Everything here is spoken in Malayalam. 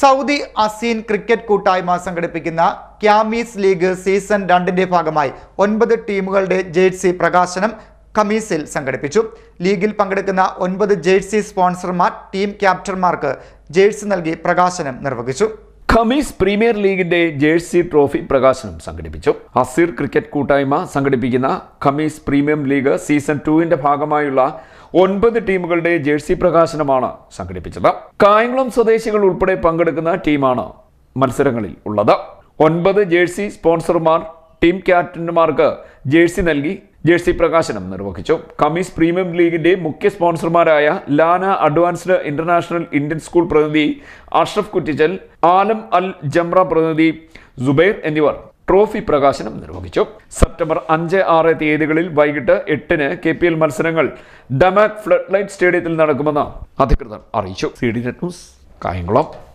സൗദി അസീൻ ക്രിക്കറ്റ് കൂട്ടായ്മ സംഘടിപ്പിക്കുന്ന ക്യാമീസ് ലീഗ് സീസൺ രണ്ടിന്റെ ഭാഗമായി ഒൻപത് ടീമുകളുടെ ജേഴ്സി പ്രകാശനം കമീസിൽ സംഘടിപ്പിച്ചു. ലീഗിൽ പങ്കെടുക്കുന്ന ഒൻപത് ജേഴ്സി സ്പോൺസർമാർ ടീം ക്യാപ്റ്റന്മാർക്ക് ജേഴ്സി നൽകി പ്രകാശനം നിർവഹിച്ചു. ഖമീസ് പ്രീമിയർ ലീഗിന്റെ ജേഴ്സി ട്രോഫി പ്രകാശനം സംഘടിപ്പിച്ചു. അസീർ ക്രിക്കറ്റ് കൂട്ടായ്മ സംഘടിപ്പിക്കുന്ന ഖമീസ് പ്രീമിയം ലീഗ് സീസൺ ടുവിന്റെ ഭാഗമായുള്ള ഒൻപത് ടീമുകളുടെ ജേഴ്സി പ്രകാശനമാണ് സംഘടിപ്പിച്ചത്. കായംകുളം സ്വദേശികൾ ഉൾപ്പെടെ പങ്കെടുക്കുന്ന ടീമാണ് മത്സരങ്ങളിൽ ഉള്ളത്. ഒൻപത് ജേഴ്സി സ്പോൺസർമാർ ടീം ക്യാപ്റ്റന്മാർക്ക് ജേഴ്സി നൽകി ജേഴ്സി പ്രകാശനം നിർവഹിച്ചു. കമീസ് പ്രീമിയം ലീഗിന്റെ മുഖ്യ സ്പോൺസർമാരായ Lana advanced international Indian school പ്രതിനിധി അഷ്റഫ് കുറ്റിച്ചൽ ആലം അൽ ജംറ പ്രതിനിധി സുബൈർ എന്നിവർ ട്രോഫി പ്രകാശനം നിർവഹിച്ചു. സെപ്റ്റംബർ അഞ്ച് ആറ് തീയതികളിൽ വൈകിട്ട് എട്ടിന് കെ പി എൽ മത്സരങ്ങൾ ഡമാക് ഫ്ലഡ് ലൈറ്റ് സ്റ്റേഡിയത്തിൽ നടക്കുമെന്ന് അധികൃതർ അറിയിച്ചു. C D net news Kayamkulam.